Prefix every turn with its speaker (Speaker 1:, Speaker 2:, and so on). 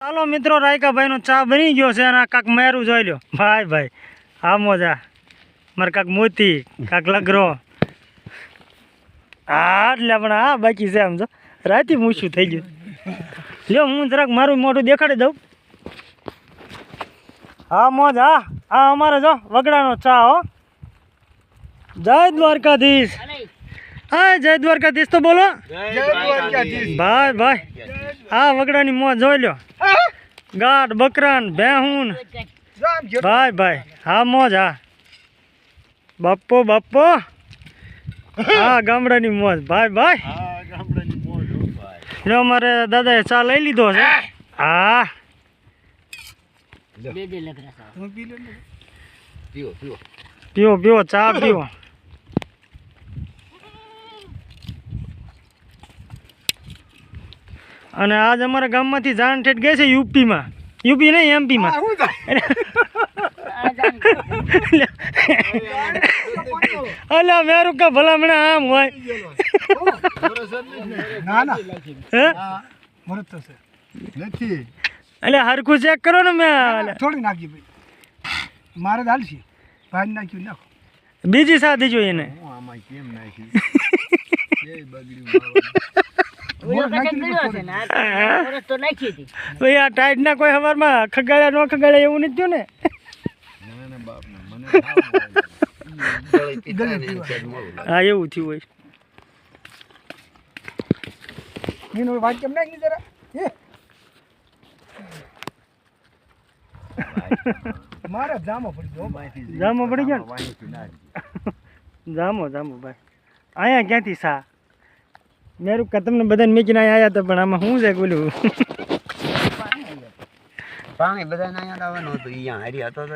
Speaker 1: ચાલો મિત્રો રાયકાભાઈ નો ચા બની ગયો છે અને કાક મેરું જોઈ લ્યો. ભાઈ ભાઈ હા મોજા. મારે કાક મોતી કાક લગરો. હા એટલે પણ હા બાકી છે આમ જો. રાતે મૂછું થઈ ગયું. લ્યો હું જરાક મારું મોઢું દેખાડી દઉં. હા મોજ હા હા અમારે જો વગડાનો ચા હો. જય દ્વારકાધીશ. હા જય દ્વારકાધીશ તો બોલો. ભાઈ ભાઈ હા વગડાની મોજ જોઈ લ્યો. ગાઢ બકરાન ભેહુન. ભાઈ ભાઈ હા મોજ હા. બાપો બાપો. હા ગામડાની મોજ. ભાઈ ભાઈ. જો અમારે દાદાએ ચા લઈ લીધો છે. હા. પીવો પીવો ચા પીવો. અને આજ અમારા ગામમાંથી જાણ ઠેઠ ગઈ છે યુપીમાં. યુપી નહીં એમપીમાં. અલા મેરું કા ભલામણા આમ હોય.
Speaker 2: ના ના.
Speaker 1: હે?
Speaker 2: ભરત તો છે નથી.
Speaker 1: એટલે હરખું ચેક કરો ને મેં
Speaker 2: થોડી નાખી ભાઈ. મારે દાલ છે ભાઈ નાખ્યું નાખો.
Speaker 1: બીજી સાથે જોઈએ
Speaker 2: નાખી.
Speaker 1: ભાઈ આ ટાઈટ ના કોઈ હવારમાં ખગાડ્યા ન ખગાડ્યા એવું નથી થયું ને? હા એવું થયું હોય.
Speaker 2: એનું વાત કેમ નાખી જરા? મારે જામો પડી ગયો.
Speaker 1: જામો પડી ગયો જામો જામો ભાઈ. અહીંયા ક્યાંથી સા? મેરું કા તમને બધાને મેકીને અહીંયા આવ્યા હતા, પણ આમાં શું છે બોલું?
Speaker 3: પાણી બધા અહીંયા આવવાનું હતું. અહીંયા હારી હતો તો